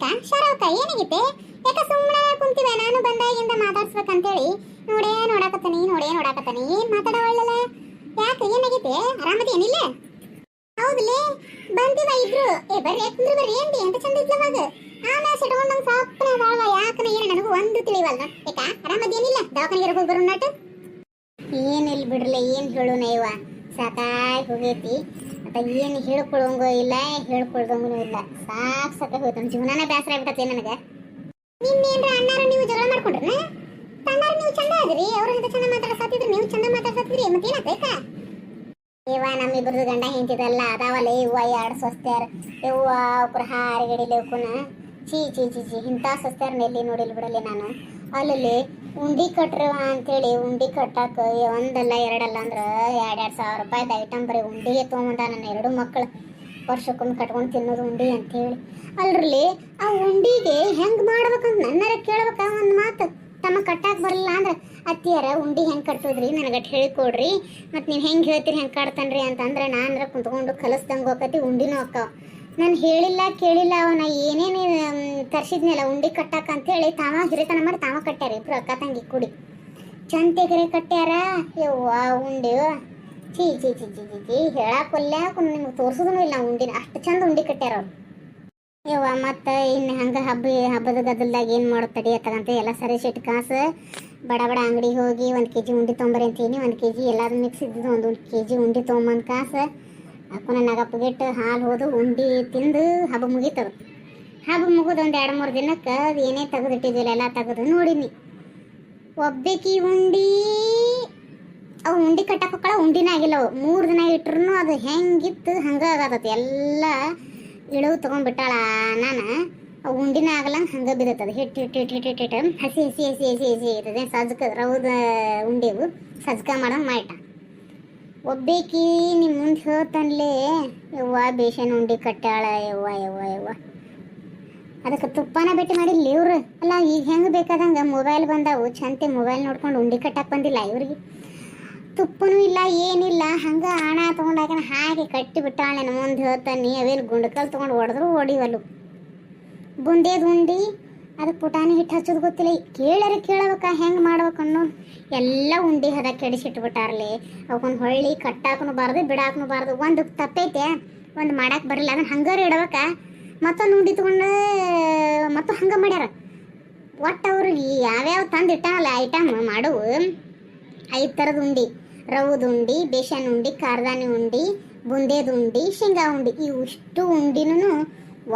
ಏಕ ಶರೌಕ ಏನಾಗಿತ್ತೆ ಯಾಕ ಸುಮ್ಮನೆ ಕುಂತಿವೆ ನಾನು ಬಂದಾಗಿಂದ ಮಾತಾಡ್ಸ್ಬೇಕಂತೇಳಿ. ನೋಡೇ ನೋಡಾಕತ್ತಾನಿ ನೋಡೇ ನೋಡಾಕತ್ತಾನಿ. ಏನ್ ಮಾತಾಡವಳ್ಳಲ್ಲ ಯಾಕೆ? ಏನಾಗೈತೆ ಆರಾಮದಿ? ಏನಿಲ್ಲ ಹೌದಲೇ? ಬಂದಿವ ಇಬ್ರು? ಏ, ಬರ್ರಿ ಯಾಕಂದ್ರೆ ಬರ್ರಿ. ಏನ್ರಿ? ಎಂತ ಚಂದ ಇದ್ಲವಾಗ ಆಮೇಲೆ ಸಿಟ್ಕೊಂಡ್ ನಂಗೆ ಸಾಪನೆ ಬಾಳ್ವ ಯಾಕನ ಏನು ನನಗೂ ಒಂದು ತಿಳಿವಲ್ಲ ಯಾಕ ಆರಾಮದಿ? ಏನಿಲ್ಲ ದವಾಖಾನಿಗೆ ಹೋಗಿ ಬರೋ ನಾಟ. ಏನಿಲ್ಲ ಬಿಡ್ರಲ್ಲ ಏನ್ ಹೇಳು ನೈವ ಸಾಕಾಗಿ ಹೋಗೈತಿ. ಅತ್ತ ಏನು ಹೇಳ್ಕೊಳ್ಳೋಂಗೋ ಇಲ್ಲ ಹೇಳ್ಕೊಳ್ದಂಗೂ ಇಲ್ಲ. ಸಾಕ್ ಸಾಕ ಹೋಯ್ತು. ನಮ್ಮ ಜೀವನನೇ ಬೇಸರ ನನಗೆ? ನಿನ್ನೇನ್ರ ಅಣ್ಣಾರ ನೀವು ಜಗಳ ಮಾಡ್ಕೊಂಡ್ರನ? ತಣ್ಣಾರು ನೀವು ಚಂದ ಆದ್ರಿ? ಅವ್ರ ಹಿಂದೆ ಚಂದ ಮಾತಾಡ್ಸತ್ತಿದ್ರಿ ನೀವು ಚಂದ ಮಾತಾಡ್ಸತ್ತಿದ್ರಿ ಮತ್ತೇನಾಗ್ತೈತ ಇವ ನಮ್ಮಿಬ್ರದ್ದು ಗಂಡ ಹೆಂಡತಿದಲ್ಲ ಅದಾವಲ್ಲ ಇವ್ವ ಎರಡು ಸ್ವಸ್ತ್ಯಾರ ಇವ್ವ ಒಬ್ರು ಹಾರಿಗಡಿಲಿ ಅವಕುನ. ಚೀ ಚೀ ಚೀ ಚಿ ಇಂಥ ಸ್ವಸ್ತ್ಯಾರನ್ನ ಎಲ್ಲಿ ನೋಡಿಲ್ ಬಿಡಲಿ ನಾನು? ಅಲ್ಲಿ ಉಂಡಿ ಕಟ್ರವ ಅಂತೇಳಿ, ಉಂಡಿ ಕಟ್ಟಾಕ ಒಂದಲ್ಲ ಎರಡಲ್ಲ ಅಂದ್ರೆ ಎರಡು ಎರಡು ಸಾವಿರ ರೂಪಾಯಿದ ಐಟಮ್ ಬರೀ ಉಂಡಿಗೆ ತೊಗೊಂಡ ನನ್ನ ಎರಡು ಮಕ್ಕಳು ವರ್ಷಕ್ಕೊಮ್ಮೆ ಕಟ್ಕೊಂಡು ತಿನ್ನೋದು ಉಂಡಿ ಅಂತೇಳಿ. ಅಲ್ರಲ್ಲಿ ಆ ಉಂಡಿಗೆ ಹೆಂಗ್ ಮಾಡ್ಬೇಕಂತ ನನ್ನರ ಕೇಳ್ಬೇಕ ಒಂದು ಮಾತು. ತಮ್ಮ ಕಟ್ಟಾಕ್ ಬರಲಿಲ್ಲ ಅಂದ್ರೆ, ಅತ್ತಿಯರ, ಉಂಡಿ ಹೆಂಗ್ ಕಟ್ಟೋದ್ರಿ ನನಗಟ್ ಹೇಳಿಕೊಡ್ರಿ ಮತ್ತು ನೀವು ಹೆಂಗೆ ಹೇಳ್ತೀರಿ, ಹೆಂಗೆ ಕಟ್ತಾನ್ರಿ ಅಂತಂದ್ರೆ ನಾನ್ರ ಕುಂತ್ಕೊಂಡು ಕಲಿಸ್ದಂಗೆ ಹೋಗತಿ ಉಂಡಿನೂ ಅಕ್ಕಾವ. ನಾನು ಹೇಳಿಲ್ಲ, ಕೇಳಿಲ್ಲ, ಅವನ ಏನೇನು ತರ್ಸಿದ್ನಲ್ಲ ಉಂಡಿ ಕಟ್ಟಾಕ ಅಂತೇಳಿ ತಾವ ಹಿರಿತನ ಮಾಡಿ ತಾವ ಕಟ್ಟ್ಯಾರ ಇಬ್ರು ಅಕ್ಕ ತಂಗಿ ಕುಡಿ. ಚಂದ ತೆಗರೆ ಕಟ್ಟ್ಯಾರ? ಯವ್ವ, ಉಂಡಿ. ಚೀ ಚೀ ಚಿ ಚಿ ಚಿ ಚಿ ಹೇಳಾಕೊಲ್ಲ ನಿಮ್ಗೆ ತೋರ್ಸೋದೂ ಇಲ್ಲ ಉಂಡಿನ. ಅಷ್ಟು ಚಂದ ಉಂಡಿ ಕಟ್ಟ್ಯಾರ ಅವ್ರು. ಯವ್ವ, ಮತ್ತು ಇನ್ನು ಹಂಗೆ ಹಬ್ಬ, ಹಬ್ಬದ ಗದ್ದಲ್ದಾಗ ಏನು ಮಾಡೋದು ಅತ್ತಗಂತ ಎಲ್ಲ ಸರಿ ಸಿಟ್ಟು ಕಾಸು. ಬಡ ಬಡ ಅಂಗಡಿಗೆ ಹೋಗಿ ಒಂದು ಕೆ ಜಿ ಉಂಡಿ ತೊಂಬರಿ ಅಂತೀನಿ, ಒಂದು ಕೆ ಜಿ ಎಲ್ಲಾದ್ರೂ ಮಿಕ್ಸ್ ಇದ್ದಿದ್ದು ಒಂದು ಕೆ ಜಿ ಉಂಡಿ ತೊಗೊಂಬಂದು ಕಾಸು. ಅಪ್ಪನ ನಗಪ್ಪಗಿಟ್ಟು ಹಾಲು ಹೋದು ಉಂಡಿ ತಿಂದು ಹಬ್ಬ ಮುಗೀತದ ಹಬ್ಬ ಮುಗಿದು ಒಂದು ಎರಡು ಮೂರು ದಿನಕ್ಕೆ ಅದು ಏನೇ ತೆಗೆದಿಟ್ಟಿದ್ದಿಲ್ಲ ಎಲ್ಲ ತೆಗೆದು ನೋಡೀನಿ ಒಬ್ಬಕಿ ಉಂಡಿ ಅವು ಉಂಡಿ ಕಟ್ಟಕ್ಕೆ ಉಂಡಿನ ಆಗಿಲ್ಲ ಅವು ಮೂರು ದಿನ ಇಟ್ರು ಅದು ಹೆಂಗಿತ್ತು ಹಂಗೆ ಆಗತ್ತೆ ಎಲ್ಲ ಇಳವು ತೊಗೊಂಡ್ಬಿಟ್ಟಾಳ ನಾನು ಅವು ಉಂಡಿನ ಆಗಲ್ಲಂಗೆ ಹಂಗೆ ಬಿದ್ದತ್ತದ ಹಿಟ್ಟು ಹಿಟ್ಟು ಹಿಟ್ಟು ಹಿಟ್ಟು ಹಿಟ್ಟು ಹಿಟ್ಟು ಹಸಿ ಹಸಿ ಹಸಿ ಹಸಿ ಹಸಿ ಇರ್ತದೆ ಸಜ್ಕ ರೌದ ಉಂಡಿವು ಸಜ್ಕ ಮಾಡೋಂಗೆ ಮಾಡಿಟ್ಟ ಒಬ್ಬೇಕಿ ನಿಮ್ಮ ಮುಂದೆ ಹೇಳ್ತಾನಲೇ ಯವ್ವ, ಬೇಷನ್ ಉಂಡಿ ಕಟ್ಟಾಳ, ಯವ್ವ ಯವ್ವ ಯವ್ವ. ಅದಕ್ಕೆ ತುಪ್ಪನ ಭೇಟಿ ಮಾಡಿಲ್ಲ ಇವ್ರು. ಅಲ್ಲ, ಈಗ ಹೆಂಗೆ ಬೇಕಾದಂಗೆ ಮೊಬೈಲ್ ಬಂದಾವು. ಚಂತೆ ಮೊಬೈಲ್ ನೋಡ್ಕೊಂಡು ಉಂಡಿ ಕಟ್ಟಕ್ಕೆ ಬಂದಿಲ್ಲ ಇವ್ರಿಗೆ. ತುಪ್ಪನೂ ಇಲ್ಲ, ಏನಿಲ್ಲ. ಹಂಗೆ ಹಣ ತೊಗೊಂಡಾಗ ಹಾಗೆ ಕಟ್ಟಿ ಬಿಟ್ಟಾಳೆ ಮುಂದೆ ಹೇಳ್ತಾನೆ ಅವೇನು ಗುಂಡಕಲ್ ತೊಗೊಂಡು ಹೊಡೆದ್ರು ಹೊಡಿವಲ್ಲು. ಬುಂದೇದು ಉಂಡಿ ಅದಕ್ಕೆ ಪುಟಾಣಿ ಹಿಟ್ಟು ಹಚ್ಚೋದು ಗೊತ್ತಿಲ್ಲ. ಕೇಳರೆ ಕೇಳಬೇಕ ಹೆಂಗೆ ಮಾಡ್ಬೇಕು ಅನ್ನೋ ಎಲ್ಲ ಉಂಡಿ ಹದ ಕೆಡಿಸಿಟ್ಬಿಟ್ಟಾರ್ಲಿ. ಅವಕ್ಕೊಂದು ಹೊಳ್ಳಿ ಕಟ್ಟಾಕನು ಬಾರ್ದು, ಬಿಡಾಕನು ಬಾರ್ದು. ಒಂದು ತಪ್ಪೈತೆ, ಒಂದು ಮಾಡಕ್ಕೆ ಬರಲಿಲ್ಲ ಅದನ್ನ ಹಂಗಾರೆ ಇಡಬೇಕ ಮತ್ತೊಂದು ಉಂಡಿ ತೊಗೊಂಡು ಮತ್ತು ಹಂಗೆ ಮಾಡ್ಯಾರ. ಒಟ್ಟು ಅವರು ಯಾವ್ಯಾವ ತಂದು ಇಟ್ಟಾನಲ್ಲ ಐಟಮ್ ಮಾಡುವು. ಐದು ಥರದ ಉಂಡಿ. ರವದ ಉಂಡಿ, ಬೇಷನ್ ಉಂಡಿ ಕಾರ್ದಾನಿ ಉಂಡಿ, ಬುಂದೇದ ಉಂಡಿ, ಶೇಂಗಾ ಉಂಡಿ. ಇವು ಇಷ್ಟು ಉಂಡಿನೂ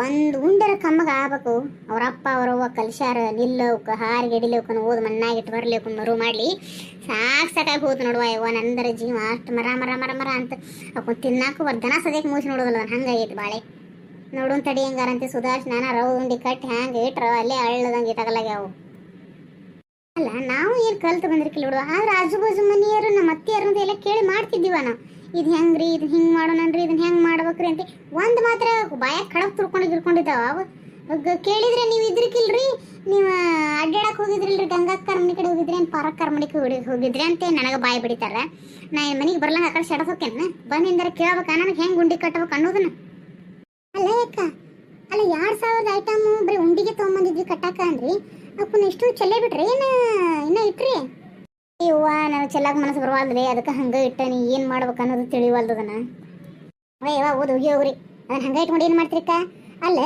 ಒಂದು ಉಂಡರ ಕಮ್ಮಗ ಆಗ್ಬೇಕು. ಅವರಪ್ಪ ಅವರವ್ವ ಕಲ್ಸ್ಯಾರ, ನಿಲ್ಲೋಕ ಹಾರಿ ಗಿಡಿಲೋಕ ಓದ್ ಮಣ್ಣಾಗಿಟ್ಟು ಬರ್ಲಿಕ್ಕೆ ಮರು ಮಾಡಲಿ. ಸಾಕು ಸಾಕಾಗಿ ಹೋದ್ ನೋಡುವ ಯವ್ವ, ನಂದರ ಜೀವ ಅಷ್ಟು ಮರ ಮರ ಮರ ಮರ ಅಂತ ಅಪ್ಪ ತಿನ್ನಾಕು ದನ ಸದ್ಯಕ್ಕೆ ಮೂಸಿ ನೋಡೋದಲ್ಲ ಹಂಗಾಗೈತೆ ಬಾಳೆ. ನೋಡೋನ್ ತಡಿ ಹೆಂಗಾರಂತೆ ಸುಧಾರ್ಸ್ ನಾನ ರವ್ ಉಂಡಿ ಕಟ್ಟಿ ಹ್ಯಾಂಗೆ ಇಟ್ರ ಅಲ್ಲೇ ಅಳ್ಳದಂಗೆ ತಗಲಾಗ್ಯಾವು ಅಲ್ಲ, ನಾವು ಏನು ಕಲ್ತು ಬಂದಿರ್ಕಿಲ್ಲ ಬಿಡುವ? ಆದ್ರೆ ಆಜು ಬಾಜು ಮನೆಯವರು ನಮ್ಮ ಅತ್ತಿಯರು ಅಂತ ಎಲ್ಲ ಕೇಳಿ ಮಾಡ್ತಿದ್ದೀವ ನಾವು. ಇದು ಹೆಂಗ್ರಿ, ಇದು ಹಿಂಗೆ ಮಾಡೋಣನ್ರಿ ಇದನ್ನ ಹೆಂಗೆ ಮಾಡ್ಬೇಕ್ರಿ ಅಂತ ಒಂದು ಮಾತ್ರ ಬಾಯಾಗ ಖಡಕ್ ತುರ್ಕೊಂಡು ಗಿರ್ಕೊಂಡಿದ್ದಾವ ಕೇಳಿದ್ರೆ ನೀವು ಇದ್ರಿಕಿಲ್ರಿ, ನೀವು ಅಡ್ಡಾಡಕ್ಕೆ ಹೋಗಿದ್ರಿಲ್ರಿ ಗಂಗಾಕ್ಕರ ಮನೆ ಕಡೆ ಹೋಗಿದ್ರಿ ಏನು ಪಾರಕ್ಕರ ಮನೆ ಕಡೆ ಹೋಗಿದ್ರಿ ಅಂತ ನನಗೆ ಬಾಯಿ ಬಿಡಿತಾರ. ನಾ ಮನೆಗೆ ಬರ್ಲಂಗ ಆ ಕಡೆ ಸೆಡದ್ ಹೋಗ್ತೇನೆ ಕೇಳ್ಬೇಕ, ನನಗೆ ಹೆಂಗೆ ಉಂಡಿ ಕಟ್ಟಬೇಕು ಅನ್ನೋದನ್ನ. ಅಲ್ಲ ಅಕ್ಕ, ಅಲ್ಲ ಎರಡು ಸಾವಿರದ ಐಟಮ್ ಬರೀ ಉಂಡಿಗೆ ತೊಗೊಂಬಂದಿದ್ವಿ ಕಟ್ಟಾಕ ಅಂದ್ರಿ. ಅಪ್ಪನ ಇಷ್ಟು ಚೆಲ್ಲೇ ಬಿಟ್ರಿ ಏನ, ಇನ್ನ ಇಟ್ರಿ? ಇವ್ವ ನನಗೆ ಚೆಲ್ಲಾಕ ಮನಸ್ಸು ಬರವಲ್ದ್ರಿ, ಅದಕ್ಕೆ ಹಂಗೆ ಇಟ್ಟನಿ ಏನು ಮಾಡ್ಬೇಕು ಅನ್ನೋದು ತಿಳಿವಲ್ದು ಅದನ್ನ. ಇವ ಓದ್ ಹೋಗಿ ಹೋಗ್ರಿ. ಅದನ್ನ ಹಂಗೆ ಇಟ್ಕೊಂಡು ಏನು ಮಾಡ್ತಿರಿಕ್ಕ? ಅಲ್ಲ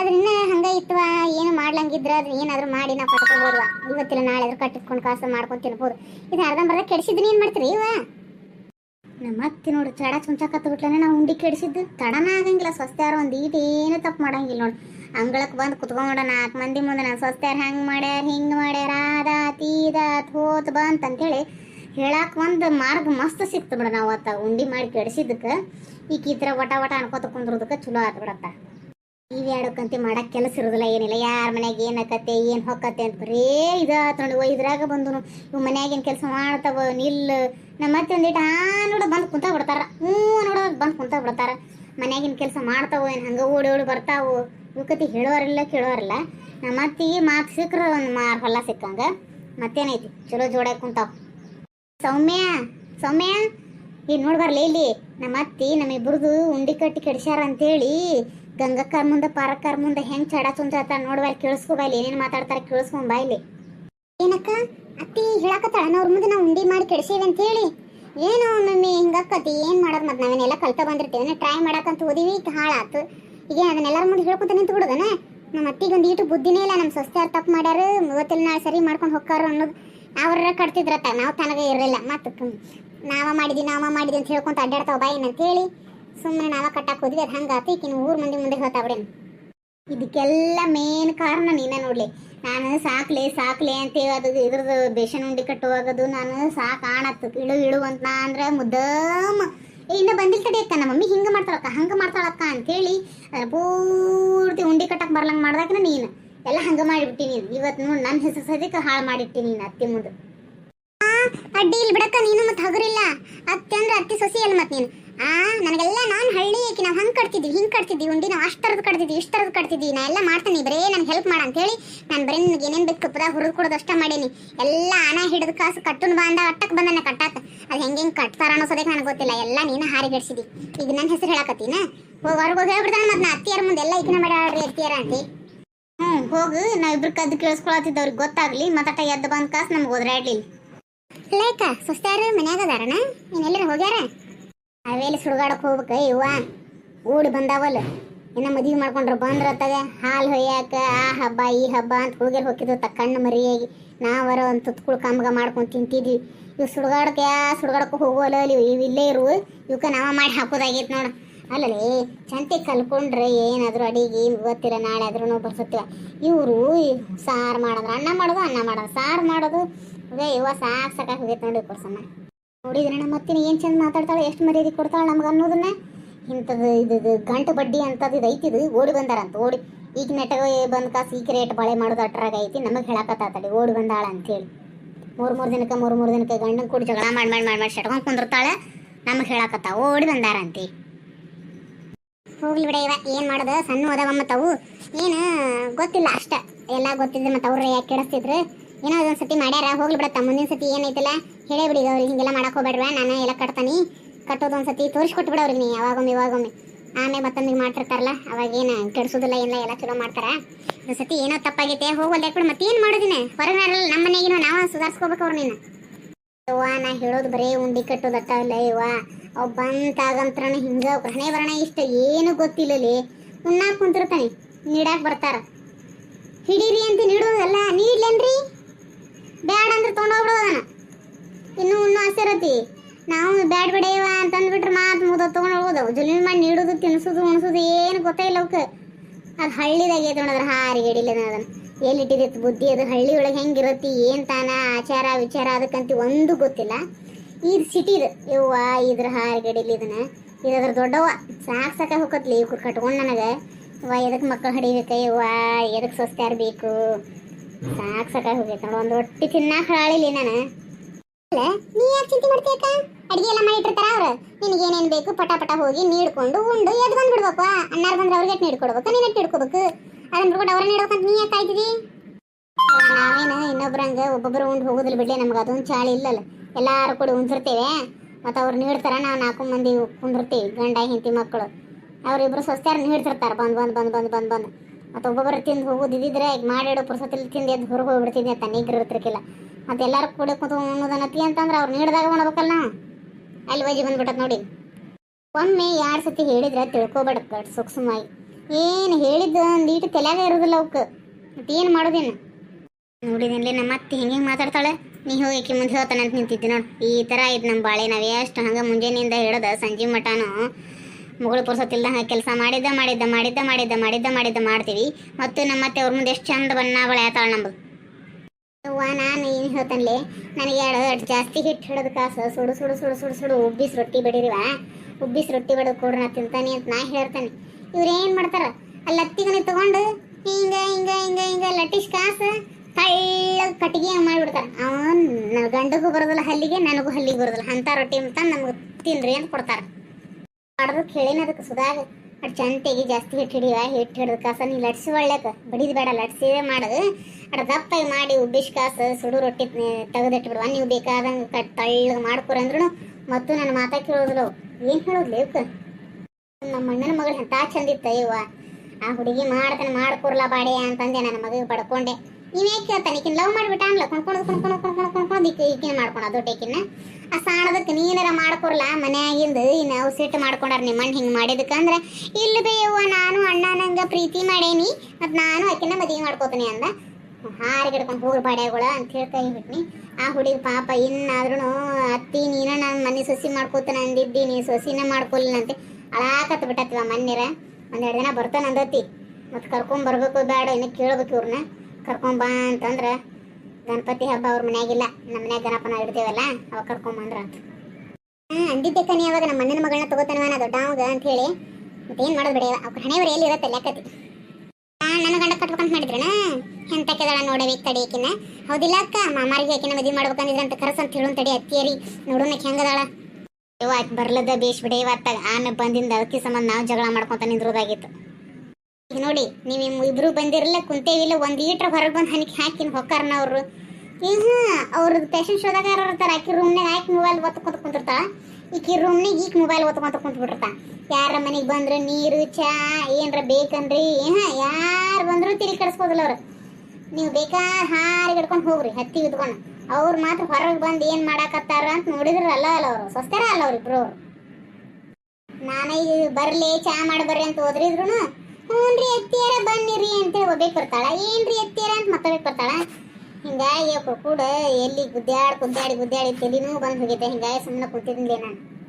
ಅದನ್ನ ಹಂಗೆ ಇತ್ತವ ಏನು ಮಾಡ್ಲಂಗಿದ್ರ ಅದು ಏನಾದರೂ ಮಾಡಿ ನಾವು ಕಟ್ಕೊಬೋದ್ವ ಇವತ್ತಿಲ್ಲ ನಾಳೆ ಅದ್ರ ಕಟ್ಟಿಟ್ಕೊಂಡು ಕಾಸು ಮಾಡ್ಕೊಂಡು ತಿನ್ಬೋದು. ಇದು ಅರ್ಧಂಬರ್ಧ ಕೆಡಿಸಿದ್ದೀನಿ ಏನು ಮಾಡ್ತೀರಿ ಇವ ನಮ್ಮ ಅತ್ತಿ ನೋಡು ಚಡ ಚುಂಚಕತ್ತು ಬಿಟ್ಲನೆ ನಾವು ಉಂಡಿ ಕೆಡಿಸಿದ್ದು. ತಡನ ಆಗಂಗಿಲ್ಲ, ಸ್ವಸ್ತ್ಯಾರ ಒಂದು ಈಟ್ ಏನು ತಪ್ಪು ಮಾಡಂಗಿಲ್ಲ ನೋಡಿ. ಅಂಗಳಕ್ಕೆ ಬಂದು ಕುತ್ಕೊಂಡ ನಾಲ್ಕು ಮಂದಿ ಮುಂದೆ ನಾನು ಸ್ವಸ್ತ್ಯಾರ ಹೆಂಗೆ ಮಾಡ್ಯಾರ, ಹಿಂಗೆ ಮಾಡ್ಯಾರ ಅದ ತೀದ ಹೋತ್ ಬಂತ ಅಂತೇಳಿ ಹೇಳಕ್ಕೆ ಒಂದು ಮಾರ್ಗ ಮಸ್ತ್ ಸಿಕ್ತು ಬಿಡ ನಾವು ಅತ್ತ ಉಂಡಿ ಮಾಡಿ ಕೆಡಿಸಿದ್ದಕ್ಕೆ ಈಗ ಈ ಥರ ವಟ ವಟ ಅನ್ಕೋತ ಕುಂದ್ರದಕ್ಕೆ ಚಲೋ ಆತು ಬಿಡತ್ತ ಇವ್ಯಾಡಕ್ಕಂತೆ ಮಾಡಕ್ಕೆ ಕೆಲಸ ಇರೋದಿಲ್ಲ, ಏನಿಲ್ಲ. ಯಾರ ಮನ್ಯಾಗ ಏನಕತ್ತೆ ಏನು ಹೊಕ್ಕತ್ತೆ ಅಂತ ಬರೀ ಇದಾತು ನೋಡಿ ಇದ್ರಾಗ ಬಂದು ಇವು ಮನ್ಯಾಗಿನ ಕೆಲಸ ಮಾಡ್ತಾವ, ನಿಲ್ಲು. ನಮ್ಮ ಮತ್ತೆ ಒಂದಿಟ್ಟು ಆ ನೋಡ ಬಂದು ಕುಂತ ಬಿಡ್ತಾರ. ಹ್ಞೂ ನೋಡ ಬಂದು ಕುಂತ ಬಿಡ್ತಾರ. ಮನ್ಯಾಗಿನ ಕೆಲಸ ಮಾಡ್ತಾವೋ, ಏನು ಹಂಗೆ ಓಡಿ ಓಡಿ ಬರ್ತಾವು. ಇವಕತಿ ಹೇಳೋರಿಲ್ಲ ಕೇಳೋರಿಲ್ಲ ನಮ್ಮ ಅತ್ತಿಗೆ ಮಾತು ಸಿಕ್ಕರೆ ಒಂದು ಮಾರ ಹೊಲ ಸಿಕ್ಕಂಗ, ಮತ್ತೇನೈತಿ? ಚಲೋ ಜೋಡ ಕುಂತಾವ. ಸೌಮ್ಯ ಸೌಮ್ಯ ಈಗ ನೋಡ್ಬಾರ್ಲಿ ಇಲ್ಲಿ ನಮ್ಮ ಅತ್ತಿ ನಮ್ಮಿಬ್ರದು ಉಂಡಿ ಕಟ್ಟಿ ಕೆಡಿಸ್ಯಾರ ಅಂತೇಳಿ ಗಂಗಕ್ಕರ್ ಮುಂದೆ ಪಾರಕ್ಕರ್ ಮುಂದೆ ಹೆಂಗೆ ಚಡ ಚುಂಚಾತ ನೋಡ್ಬಾರ ಕೇಳಿಸ್ಕೋಬಾಯ್ಲಿ ಏನೇನು ಮಾತಾಡ್ತಾರೆ ಕೇಳಿಸ್ಕೊಂಬಾಯ್ಲಿ ಏನಕ್ಕ? ಅತ್ತಿ ಹೇಳಕತ್ತಾಳ ಅವ್ರ ಮುಂದೆ ನಾವು ಉಂಡಿ ಮಾಡಿ ಕೆಡ್ಸೇವಿ ಅಂತೇಳಿ. ಏನು ಮಮ್ಮಿ ಹಿಂಗಕ್ಕತಿ ಏನು ಮಾಡೋದು ಮತ್ತು ನಾವೇನೆಲ್ಲ ಕಲ್ತ ಬಂದಿರ್ತೀವಿ ಟ್ರೈ ಮಾಡಕ್ಕಂತ ಓದಿವಿ ಹಾಳಾತು. ಈಗ ಅದನ್ನೆಲ್ಲರ ಮುಂದೆ ಹೇಳ್ಕೊತ ನಿಂತು ಬಿಡೋದನ? ನಮ್ಮ ಅತ್ತಿಗೆ ಒಂದು ಈಟು ಬುದ್ಧಿನೇ ಇಲ್ಲ, ನಮ್ಮ ಸೊಸೆ ತಪ್ಪು ಮಾಡ್ಯಾರ ಇವತ್ತಿನ ನಾಳೆ ಸರಿ ಮಾಡ್ಕೊಂಡು ಹೋಗ್ತಾರ ಅನ್ನೋದು ಅವ್ರ ಕಟ್ತಿದ್ರತ್ತ, ನಾವು ತನಗೆ ಇರಲಿಲ್ಲ. ಮತ್ತು ನಾವ ಮಾಡಿದ್ವಿ ನಾವ ಮಾಡಿದ್ವಿ ಅಂತ ಹೇಳ್ಕೊಂತ ಅಡ್ಡಾಡ್ತಾವ ಬಾಯಿ ಅಂತ ಹೇಳಿ ಸುಮ್ಮನೆ ನಾವ ಕಟ್ಟಾಕ್ ಹೋದ್ವಿ, ಅದು ಹಂಗಾತು ಈಕಿನ ಊರ್ ಮಂದಿ ಮುಂದೆ ಹೇಳ್ತಾವ್ರೇನು ಇದಕ್ಕೆಲ್ಲ ಮೇನ್ ಕಾರಣ ನೀನ ನೋಡ್ಲಿ. ನಾನು ಸಾಕ್ಲೆ ಸಾಕ್ಲೆ ಅಂತ ಅದು ಇದ್ರದ್ದು ಬೇಷನ್ ಉಂಡಿ ಕಟ್ಟುವಾಗದು ನಾನು ಸಾಕು ಆಣತ್ತು ಇಳು ಇಳು ಅಂತ ಅಂದ್ರೆ ಮುದ್ದಮ್ ಇನ್ನ ಬಂದಿಲ್ ತಡಿ ಅಕ್ಕ ನಮ್ಮ ಮಮ್ಮಿ ಹಿಂಗ ಮಾಡ್ತಾಳಕ್ಕ, ಹಂಗ ಮಾಡ್ತಾಳಕ್ಕ ಅಂತೇಳಿ ಪೂರ್ತಿ ಉಂಡಿ ಕಟ್ಟಕ್ ಬರ್ಲಂಗ್ ಮಾಡ್ದಾಗ ನೀನು. ಎಲ್ಲ ಹಂಗ ಮಾಡಿಬಿಟ್ಟಿ ನೀನು. ಇವತ್ತು ನೋಡಿ ನನ್ನ ಹೆಸರು ಸದ್ಯಕ್ಕೆ ಹಾಳು ಮಾಡಿಟ್ಟಿ ನೀನು ಅತ್ತಿ ಮುಂದೆ. ಅಡ್ಡಿ ಇಲ್ಲಿ ಬಿಡಕ್ಕ, ನೀನು ಮತ್ತೆ ಹಗುರಿಲ್ಲ. ಅತ್ತೆ ಅಂದ್ರೆ ಅತ್ತಿ ಸೊಸಿ ಅಲ್ಲ ಮತ್ತೆ ನೀನು. ಆ, ನನಗೆಲ್ಲ ನಾನು ಹಳ್ಳಿ ಆಕಿ, ನಾವು ಹಂಗೆ ಕಟ್ತಿದ್ವಿ, ಹಿಂಗೆ ಕಟ್ತಿದ್ವಿ, ಉಂಡಿ ನಾವು ಅಷ್ಟರದ್ದು ಕಟ್ತಿದ್ವಿ ಇಷ್ಟರದ್ದು ಕಟ್ತಿದ್ವಿ. ನಾ ಎಲ್ಲ ಮಾಡ್ತೀನಿ ಬರೇ ನನಗೆ ಹೆಲ್ಪ್ ಮಾಡ ಅಂತೇಳಿ ನಾನು ಬರೀ ನಿನಗೆ ಏನೇನು ಬೇಕು ತುಪ್ಪದಾಗ ಹುರಿದು ಕೊಡೋದು ಅಷ್ಟ ಮಾಡೀನಿ. ಎಲ್ಲ ಹಣ ಹಿಡಿದು ಕಾಸು ಕಟ್ಟುನ್ ಬಂದ ಅಟ್ಟಕ್ಕೆ ಬಂದನೆ ಕಟ್ಟಾಕ ಅದು ಹೆಂಗೆ ಹೆಂಗೆ ಕಟ್ತಾರ ಅನ್ನೋಸೋದಕ್ಕೆ ನನಗೆ ಗೊತ್ತಿಲ್ಲ, ಎಲ್ಲ ನೀನು ಹಾರಿಗಡ್ಸಿದಿ ಈಗ ನನ್ನ ಹೆಸರು ಹೇಳಕತ್ತೀನ? ಹೊರಗೆ ಹೋಗಿ ಹೇಳ್ಬಿಡ್ತಾನೆ ಮತ್ತೆ ನಾ ಅತ್ತಿಯರ ಮುಂದೆ ಎಲ್ಲ ಈಗಿನ ಮಾಡ್ಯಾಡ್ರಿ ಅತ್ತಿಯರ ಅಂತಿ ಹ್ಞೂ ಹೋಗು ನಾವಿಬ್ರು ಕದ್ದು ಕೇಳಿಸ್ಕೊಳತ್ತಿದ್ದವ್ರಿಗೆ ಗೊತ್ತಾಗ್ಲಿ ಮತ್ತಟ ಎದ್ದು ಬಂದ ಕಾಸು ನಮ್ಗೆ ಹೋದ್ರಾಡ್ಲಿಲ್ಲ ಲೇಖ ಸುಸ್ತಾರು ಮನ್ಯಾಗ ಅದಾರಣ ಎಲ್ಲರೂ ಹೋಗ್ಯಾರ? ಅವೇಲಿ ಸುಡುಗಾಡಕ್ ಹೋಗ್ಬೇಕ? ಇವ್ವ ಓಡಿ ಬಂದಾವಲ್ಲ ಇನ್ನ ಮದ್ವಿ ಮಾಡ್ಕೊಂಡ್ರ ಬಂದ್ರ ಅತ್ತಾಗ ಹಾಲು ಹೊಯ್ಯಾಕ, ಆ ಹಬ್ಬ, ಈ ಹಬ್ಬ ಅಂತ ಹೋಗಿ ತ ಕಣ್ಣು ಮರಿಯಾಗಿ. ನಾವರ ಒಂದು ತುತ್ಕುಳು ಕಾಮ್ಗ ಮಾಡ್ಕೊಂಡು ತಿಂತಿದ್ವಿ. ಇವು ಸುಡ್ಗಾಡಕ್ಕೆ ಯಾ ಸುಡ್ಗಾಡಕ್ಕೆ ಹೋಗೋಲ್ಲ ಇವು ಇವು ಇಲ್ಲೇ ಇರು ಇವಕ್ಕೆ ನಾವ ಮಾಡಿ ಹಾಕೋದಾಗೈತೆ ನೋಡು. ಅಲ್ಲೇ ಚಂತಿ ಕಲ್ಕೊಂಡ್ರೆ ಏನಾದರೂ ಅಡಿಗೆ, ಗೊತ್ತಿಲ್ಲ, ನಾಳೆ ಆದ್ರೂ ಬರ್ಸುತ್ತೆ ಇವರು ಸಾರು ಮಾಡೋದು ಅನ್ನ ಮಾಡೋದು ಅನ್ನ ಮಾಡೋದು. ಸಾರು ಮಾಡೋದು ಇವ ಸಾಕು ಸಾಕಾಗಿ ಹೋಗೈತೆ ನೋಡಿ ಕೊಡ್ಸಮ್ಮ. ನೋಡಿದ್ರೆ ನಮ್ಮ ಅತ್ತಿನ ಏನು ಚಂದ ಮಾತಾಡ್ತಾಳೆ, ಎಷ್ಟು ಮರ್ಯಾದೆ ಕೊಡ್ತಾಳೆ ನಮ್ಗೆ ಅನ್ನೋದನ್ನ. ಇಂಥದ್ದು ಇದು ಇದು ಗಂಟು ಬಡ್ಡಿ ಅಂತದ್ದು ಇದು ಐತಿದು ಓಡಿ ಬಂದಾರಂತ ಓಡಿ. ಈಗ ನೆಟ್ಟಗ ಬಂದ ಕಾಸು, ಈಗ ರೇಟ್ ಬಾಳೆ ಮಾಡೋದು ಅಟ್ರಾಗ ಐತಿ, ನಮಗೆ ಹೇಳಕತ್ತಾತಡಿ ಓಡಿ ಬಂದಾಳ ಅಂತೇಳಿ. ಮೂರು ಮೂರು ದಿನಕ್ಕೆ, ಮೂರು ಮೂರು ದಿನಕ್ಕೆ ಗಂಡನ ಕೂಡಿ ಜಗಳ ಮಾಡಿ ಮಾಡಿ ಮಾಡಿ ಮಾಡಿ ಶಟ್ಕೊಂಡು ಕುಂದಿರ್ತಾಳೆ, ನಮಗೆ ಹೇಳಕತ್ತ, ಓಡಿ ಬಂದಾರಂತಿ ಹೋಗ್ಲಿ ಬಿಡ ಇವ, ಏನು ಮಾಡೋದು ಸಣ್ಣ ಓದವ ಮತ್ತು ಅವು. ಏನು, ಗೊತ್ತಿಲ್ಲ ಅಷ್ಟ. ಎಲ್ಲ ಗೊತ್ತಿದ್ರೆ ಮತ್ತು ಅವ್ರು ಯಾಕೆ ಕೆಡಿಸ್ತಿದ್ರು. ಏನೋ ಅದೊಂದು ಸತಿ ಮಾಡ್ಯಾರ, ಹೋಗ್ಲಿ ಬಿಡತ್ತ ಮುಂದಿನ ಸತಿ ಏನೈತಲ್ಲ ಹೇಳೇ ಬಿಡಿ ಅವ್ರಿಗೆ, ಹಿಂಗೆಲ್ಲ ಮಾಡಕ್ ಹೋಗ್ಬೇಡ್ರ ನಾನು ಎಲ್ಲ ಕಟ್ತಾನಿ. ಕಟ್ಟೋದು ಒಂದು ಸತಿ ತೋರಿಸ್ಕೊಟ್ಟು ಬಿಡವ್ರಿ ನೀ, ಯಾವಾಗೊಮ್ಮೆ, ಇವಾಗೊಮ್ಮೆ. ಆಮೇಲೆ ಮತ್ತೊಂದು ಮಾಡ್ತಿರ್ತಾರಲ್ಲ, ಅವಾಗ ಏನ, ಕೆಡಿಸೋದಿಲ್ಲ, ಏನಿಲ್ಲ, ಎಲ್ಲ ಚಲೋ ಮಾಡ್ತಾರ. ಒಂದು ಸತಿ ಏನೋ ತಪ್ಪಾಗೈತೆ ಹೋಗಲ್ಲ ಕೂಡ ಮತ್ತೆ ಏನು ಮಾಡೋದಿನ ಹೊರಗೆ ನಮ್ಮ ಮನೆಗಿನ ನಾವು ಸುಧಾರಿಸ್ಕೋಬೇಕು ಅವ್ರು ನೀನು. ನಾ ಹೇಳೋದು ಬರೇ ಉಂಡಿ ಕಟ್ಟೋದಟ್ಟ ಇಲ್ಲ, ಯವ್ವ. ಅವ್ ಬಂತಾಗಂತ್ರ ಹಿಂಗ ಹಣೆ ಬರಣ ಇಷ್ಟ ಏನು ಗೊತ್ತಿಲ್ಲಲಿ. ಉಣ್ಣಾಕ್ ಕುಂತಿರ್ತಾನೆ, ನೀಡಾಕ್ ಬರ್ತಾರ. ಹಿಡೀರಿ ಅಂತ ನೀಡೋದಲ್ಲ, ನೀಡ್ಲೇನ್ರಿ? ಬ್ಯಾಡ ಅಂದ್ರೆ ತೊಗೊಂಡೋಗ್ಬಿಡೋದನ ಇನ್ನೂ ಇನ್ನೂ ಆಸೆ ಇರತ್ತಿ. ನಾವು ಬ್ಯಾಡ್ ಬಿಡೇವ ಅಂತಂದ್ಬಿಟ್ರೆ ಮಾತು ಮುದ ತೊಗೊಂಡು ಹೋಗೋದು ಜುಲ್ಮಿ ಮಾಡಿ ನೀಡೋದು, ತಿನ್ಸೋದು, ಉಣಿಸೋದು ಏನು ಗೊತ್ತಾಯಿಲ್ಲ ಅವಕ್ಕೆ ಅದು ಹಳ್ಳಿದಾಗ ತೊಗೊಂಡ್ರೆ ಹಾರಿ ಗಡಿಲ್ಲ ಅದನ್ನ. ಎಲ್ಲಿಟ್ಟಿದೈತೆ ಬುದ್ಧಿ? ಅದು ಹಳ್ಳಿ ಒಳಗೆ ಹೆಂಗಿರತ್ತಿ ಏನು ತಾನ, ಆಚಾರ, ವಿಚಾರ ಅದಕ್ಕಂತ ಒಂದು ಗೊತ್ತಿಲ್ಲ. ಇದು ಸಿಟಿದು ಯವ್ವ, ಇದ್ರ ಹಾರಿ ಗಡಿಲಿ ಇದನ್ನ. ಇದ್ರ ಅದ್ರ ದೊಡ್ಡವ ಸಾಕು ಸಾಕ ಹೋಗತ್ಲಿ ಇವ್ರು ಕಟ್ಕೊಂಡು ನನಗೆ. ಯವ್ವ ಎದಕ್ಕೆ ಮಕ್ಕಳು ಹಡಿಬೇಕು? ಯವ್ವ ಎದಕ್ಕೆ ಸೊಸ್ತ್ಯಾರು ಬೇಕು? ಸಾಕು ಸಾಕಾಗಿ ಹೋಗೈತೆ ನೋಡು, ಒಂದು ರೊಟ್ಟಿ ಹಾಳಿಲಿ ನಾನು. ನೀ ಯಾಕೆ ಚಿಂತೆ ಮಾಡ್ತೀಯಕ್ಕ ಅಡಿಗೆ ಎಲ್ಲ ಮಾಡಿಟ್ಟಿರ್ತಾರ ಅವ್ರು. ನಿನಗೆ ಏನೇನು ಬೇಕು ಪಟ ಪಟ ಹೋಗಿ ನೀಡ್ಕೊಂಡು ಉಂಡು ಎದ್ದು ಬಂದ್ಬಿಡ್ಬೇಕು. ಅನ್ನಾರು ಬಂದ್ರೆ ಅವ್ರಿಗೆ ನೀಡ್ಕೊಡ್ಬೇಕು, ನೀನು ನೀಡ್ಕೋಬೇಕು. ಅದನ್ನ ಬಿಡ್ಕೊಂಡು ಅವ್ರನ್ನ ನೀಡ್ಬೇಕಂತ ನೀ ಯಾಕೆ ಕಾಯ್ತಿದಿ? ನಾವೇನು ಇನ್ನೊಬ್ರಂಗೆ ಒಬ್ಬೊಬ್ಬರು ಉಂಡು ಹೋಗೋದಿಲ್ಲ ಬಿಡ್ಲಿ, ನಮ್ಗೆ ಅದೊಂದು ಚಾಳಿ ಇಲ್ಲಲ್ಲ. ಎಲ್ಲಾರು ಕೂಡ ಉಂಜಿರ್ತೇವೆ ಮತ್ತು ಅವ್ರು ನೀಡ್ತಾರ, ನಾವು ನಾಲ್ಕು ಮಂದಿ ಕುಂದಿರ್ತೀವಿ ಗಂಡ, ಹೆಂಡತಿ ಮಕ್ಕಳು ಅವರಿಬ್ರು ಸ್ವಸ್ತ್ಯಾರ ನೀಡ್ತಿರ್ತಾರೆ, ಬಂದ್, ಬಂದು ಬಂದು ಬಂದು ಬಂದು ಬಂದು. ಮತ್ತು ಒಬ್ಬೊಬ್ಬರು ತಿಂದು ಹೋಗೋದು ಇದ್ದಿದ್ರೆ ಈಗ ಮಾಡಿಡೋ ಪುರ್ಸತಿಲ್ ತಿಂದು ಎದ್ದು ಹೊರಗೆ ಹೋಗ್ಬಿಡ್ತಿದ್ದೆ ಅಂತ ನೀಗ್ರ ಇರ್ತಿರ್ಕಿಲ್ಲ ಮತ್ತೆ ಎಲ್ಲರೂ ಕೂಡ ಕೂತು ಉಣ್ಣೋದನ್ನತಿ ಅಂತಂದ್ರೆ ಅವ್ರು ನೀಡಿದಾಗ ಮಾಡ್ಬೇಕಲ್ಲ? ಅಲ್ಲಿ ವಜಿ ಬಂದ್ಬಿಟ್ಟತ್ ನೋಡಿ. ಒಮ್ಮೆ ಎರಡು ಸತಿ ಹೇಳಿದ್ರೆ ತಿಳ್ಕೊಬೇಡ ಕಟ್ ಏನು ಹೇಳಿದ್ದು ಒಂದು ಈಟು ತಲೆಯಾಗ ಇರೋದಿಲ್ಲ ಅವಕ್ಕೆ ಮತ್ತೆ ಏನು ಮಾಡೋದೇನು? ನೋಡಿದಲ್ಲಿ ನಮ್ಮ ಅತ್ತೆ ಹೆಂಗೆ ಮಾತಾಡ್ತಾಳೆ? ನೀ ಹೋಗಿ ಆಕಿ ಮುಂದೆ ಹೇಳ್ತಾನೆ ಅಂತ ನಿಂತಿದ್ದೆ ನೋಡಿ. ಈ ಥರ ಆಯ್ತು ನಮ್ಮ ಬಾಳೆ ನಾವು ಎಷ್ಟು ಹಂಗೆ ಮುಂಜಾನೆಯಿಂದ ಹಿಡಿದ ಸಂಜೆ ಮಟನು. ಮುಗಳು ಪುರ್ಸತ್ತಿಲ್ದ ಕೆಲಸ ಮಾಡಿದ್ದ ಮಾಡಿದ್ದ ಮಾಡಿದ್ದ ಮಾಡಿದ್ದ ಮಾಡಿದ್ದ ಮಾಡಿದ್ದ ಮಾಡ್ತೀವಿ. ಮತ್ತು ನಮ್ಮ ಮತ್ತೆ ಅವ್ರ ಮುಂದೆ ಎಷ್ಟು ಚಂದ ಬಣ್ಣ ಬಳೆ ಆತಾಳೆ ನಮ್ಮದು ಅವ್ವ ನಾನು ಏನು ಹೇಳ್ತಾನೆ ನನಗೆ ಎರಡು ಎರಡು ಜಾಸ್ತಿ ಹಿಟ್ಟು ಹಿಡಿದು ಕಾಸು. ಸುಡು ಸುಡು ಸುಡು ಸುಡು ಸುಡು, ಉಬ್ಬಿಸಿ ರೊಟ್ಟಿ ಬಡಿರಿವ. ಉಬ್ಬಿಸಿ ರೊಟ್ಟಿ ಬಡ ಕೊಡ್ರಿ ನಾ ತಿಂತಾನೆ ಅಂತ ನಾ ಹೇಳ್ತಾನೆ. ಇವ್ರು ಏನು ಮಾಡ್ತಾರ? ಅಲ್ಲಿ ಹತ್ತಿಗನೆ ತಗೊಂಡು ಹಿಂಗ ಹಿಂಗ ಹಿಂಗ ಹಿಂಗ ಲಟ್ಟಿಸ್ ಕಾಸು, ತಳ್ಳ ಕಟ್ಟಿಗೆ ಮಾಡಿಬಿಡ್ತಾರೆ. ಅವನು ನನ್ನ ಗಂಡಗೂ ಬರೋದಿಲ್ಲ, ಹಲ್ಲಿಗೆ, ನನಗೂ ಹಲ್ಲಿಗೆ ಬರೋದಿಲ್ಲ. ಅಂಥ ರೊಟ್ಟಿ ಅಂತ ನಮಗೆ ತಿನ್ರಿ ಅಂತ ಕೊಡ್ತಾರ. ಮಾಡೋದಕ್ಕೆ ಕೇಳಿನ ಅದಕ್ಕೆ ಸುದಾಗ, ಅಡ್ ಚಂತೆಗೆ ಜಾಸ್ತಿ ಹಿಟ್ಟು ಹಿಡಿಯುವ ಹಿಟ್ಟು ಹಿಡಿದು ನೀ ಲಟ್ಸಿ ಒಳ್ಳೆಕ, ಬಡಿದು ಬೇಡ ಲಟ್ಸಿದೇ ಮಾಡು ಅಡ ದಪ್ಪಾಗಿ ಮಾಡಿ ಉಬ್ಬಿಸಿ ಕಾಸು, ಸುಡು ರೊಟ್ಟಿ ತೆಗೆದಿಟ್ಬಿಡುವ. ನೀವು ಬೇಕಾದಂಗೆ ಕಟ್ ತಳ್ಳಗೆ ಮಾಡ್ಕೊರಿ ಅಂದ್ರು ಮತ್ತು ನನ್ನ ಮಾತಾ ಕೇಳೋದಿಲ್ಲ ಏನು ಹೇಳೋದು ಇವಕ್ಕೆ ನಮ್ಮ ಅಣ್ಣನ ಮಗಳು ಎಂತ ಚಂದಿತ್ತ ಇವ ಆ ಹುಡುಗಿ ಮಾಡ್ತಾನೆ ಮಾಡ್ಕೊರ್ಲ ಬಾಡಿ ಅಂತಂದೆ, ನನ್ನ ಮಗ ಬಡ್ಕೊಂಡೆ ನೀವೇ ಕೇಳ್ತಾನೆ ಲವ್ ಮಾಡಿಬಿಟ್ಟ ಅನ್ಲ. ಕೊಂಡ್ಕೊಂಡು ಕೊಂಡ್ಕೊಂಡು ಕೊಂಡ್ಕೊಂಡು ಕೊಂಡ್ಕೊಂಡು ಈಕೆ ಈಕಿನ ಟೇಕಿನ ಆ ಸಾಣದಕ್ಕೆ ನೀನಾರ ಮಾಡ್ಕೊರ್ಲ? ಮನ್ಯಾಗಿಂದ ಇನ್ನು ಅವು ಸಿಟ್ಟು ಮಾಡ್ಕೊಂಡಾರ ನಿಮ್ಮ ಅಣ್ಣ ಹಿಂಗೆ ಮಾಡಿದಕ್ಕೆ ಅಂದ್ರೆ, ಇಲ್ಲ ಬೇಯವ್ವ ನಾನು ಅಣ್ಣ ನಂಗೆ ಪ್ರೀತಿ ಮಾಡೇನಿ, ಮತ್ತು ನಾನು ಆಕಿನ ಮದುವೆ ಮಾಡ್ಕೋತೀನಿ ಅಂದ. ಹಾರಿಗಿಡ್ಕೊಂಡು ಹೋಗ್ರಿ ಬಾಡ್ಯಾಗಳ ಅಂತ ಹೇಳ್ತಾ ಬಿಟ್ನಿ. ಆ ಹುಡುಗ ಪಾಪ ಇನ್ನಾದ್ರೂ ಅತ್ತಿ, ನೀನ ನನ್ನ ಮನೆ ಸೊಸಿ ಮಾಡ್ಕೋತಾನೆ ಅಂದಿದ್ದಿ, ನೀ ಸೊಸಿನ ಮಾಡ್ಕೊಲಿಲ್ಲಂತೆ ಅಳಾಕತ್ ಬಿಟ್ಟತ್ವ ಮನ್ನಿರ. ಒಂದೆರಡು ದಿನ ಬರ್ತಾನೆ ಅಂದತಿ ಮತ್ತು ಕರ್ಕೊಂಡ್ ಬರ್ಬೇಕು ಬೇಡ, ಇನ್ನು ಕೇಳ್ಬೇಕು ಇವ್ರನ್ನ ಕರ್ಕೊಂಬಾ ಅಂತಂದ್ರೆ ಗಣಪತಿ ಹಬ್ಬ ಅವ್ರ ಮನ್ಯಾಗಿಲ್ಲ. ನಮ್ಮ ಮನ್ಯಾಗ ಗಣಪನ ಇಡ್ತೇವಲ್ಲ, ಅವಾಗ ಕರ್ಕೊಂಬಂದ್ರ ಹಾ, ಅಂದಿದ್ದೆ ಕನಿ ಅವಾಗ ನಮ್ಮ ಮಣ್ಣಿನ ಮಗಳನ್ನ ತಗೋತಾನವ ನಾ ದೊಡ್ಡವಾಗ ಅಂತ ಹೇಳಿ. ಮತ್ತೇನು ಮಾಡೋದು ಬಿಡಿ ಅವ್ರ ಹಣೆಯವ್ರು ಎಲ್ಲಿ ಇರತ್ತೆ ಲೆಕ್ಕತಿ ನನ್ನ ಗಂಡ ಕಟ್ಬೇಕಂತ ಮಾಡಿದ್ರಣ ಎಂತ ಕೆದಳ ನೋಡಬೇಕು ತಡಿ ಆಕಿನ. ಹೌದಿಲ್ಲ ಅಕ್ಕ, ಮಾಮಾರಿಗೆ ಆಕಿನ ಮದುವೆ ಮಾಡ್ಬೇಕಂದ್ರೆ ಅಂತ ಕರಸ್ ಅಂತ ಹೇಳುವಂತ ತಡಿ ಅತ್ತಿಯರಿ ನೋಡೋಣ ಹೆಂಗದಾಳ. ಇವ ಬರ್ಲದ ಬೇಷ್ ಬಿಡಿ ಇವತ್ತಾಗ ಆನ ಬಂದಿಂದ ಅದಕ್ಕೆ ಸಂಬಂಧ ನಾವು ಜಗಳ ಮಾಡ್ಕೊಂತ ನಿಂದ್ರೋದಾಗಿತ್ತು. ನೋಡಿ, ನೀವು ಇಬ್ರು ಬಂದಿರಲ್ಲ ಕುಂತೇವಿಲ್ಲ ಒಂದು ಲೀಟ್ರ್ ಹೊರಗೆ ಬಂದು ಹನಿಕೆ ಹಾಕಿನ ಹೊಕ್ಕಾರನ ಅವರು. ಈಗ ಅವ್ರದ್ದು ಪೇಷಂಟ್ ಶೋದಾಗ ಇರ್ತಾರೆ, ಆಕಿ ರೂಮ್ನಾಗ ಆಕಿ ಮೊಬೈಲ್ ಒತ್ಕೊಂತ ಕುಂತಿರ್ತಾಳ. ಈಕಿ ರೂಮ್ನಾಗ ಈಗ ಮೊಬೈಲ್ ಒತ್ಕೊಂತ ಕುಂತ್ಬಿಟ್ಟಿರ್ತಾ. ಯಾರ ಮನೆಗೆ ಬಂದ್ರೆ ನೀರು, ಚಾ, ಏನರ ಬೇಕನ್ರಿ? ಹಾ ಯಾರು ಬಂದ್ರು ತಿಳಿ ಕೆಡಿಸ್ಬೋದಿಲ್ಲ ಅವ್ರು. ನೀವು ಬೇಕಾ ಹಾರಿ ಹಿಡ್ಕೊಂಡು ಹೋಗ್ರಿ, ಹತ್ತಿ ಇದ್ಕೊಂಡು ಅವ್ರು ಮಾತ್ರ ಹೊರಗೆ ಬಂದು ಏನು ಮಾಡಾಕತ್ತಾರ ಅಂತ ನೋಡಿದ್ರೆ ಅಲ್ಲ ಅಲ್ಲ ಅವರು, ಸ್ವಸ್ಥರ ಅಲ್ಲ ಅವ್ರು. ನಾನೇ ಬರಲಿ, ಚಾ ಮಾಡಿ ಬರ್ರಿ ಅಂತ ಹೋದ್ರಿದ್ರು ಹ್ಞೂನ್ರಿ ಎತ್ತಿಯಾರ, ಬನ್ನಿರಿ ಅಂತೇಳಿ ಒಬ್ಬಕ್ಕೆ ಬರ್ತಾಳ. ಏನ್ರಿ ಎತ್ತಿಯಾರ ಅಂತ ಮತ್ತೊಬ್ಬಕ್ಕೆ ಬರ್ತಾಳ. ಹಿಂಗಾಗಿ ಕೂಡ ಎಲ್ಲಿ ಗುದ್ದಾಡಿ ಗುದ್ದಾಡಿ ಗುದ್ದಾಡಿ ತಲೆನೂ ಬಂದು ಹೋಗಿದೆ. ಹಿಂಗಾಗಿ ಸುಮ್ಮನೆ ಕೂತಿದ್ದೆ ನಾನು.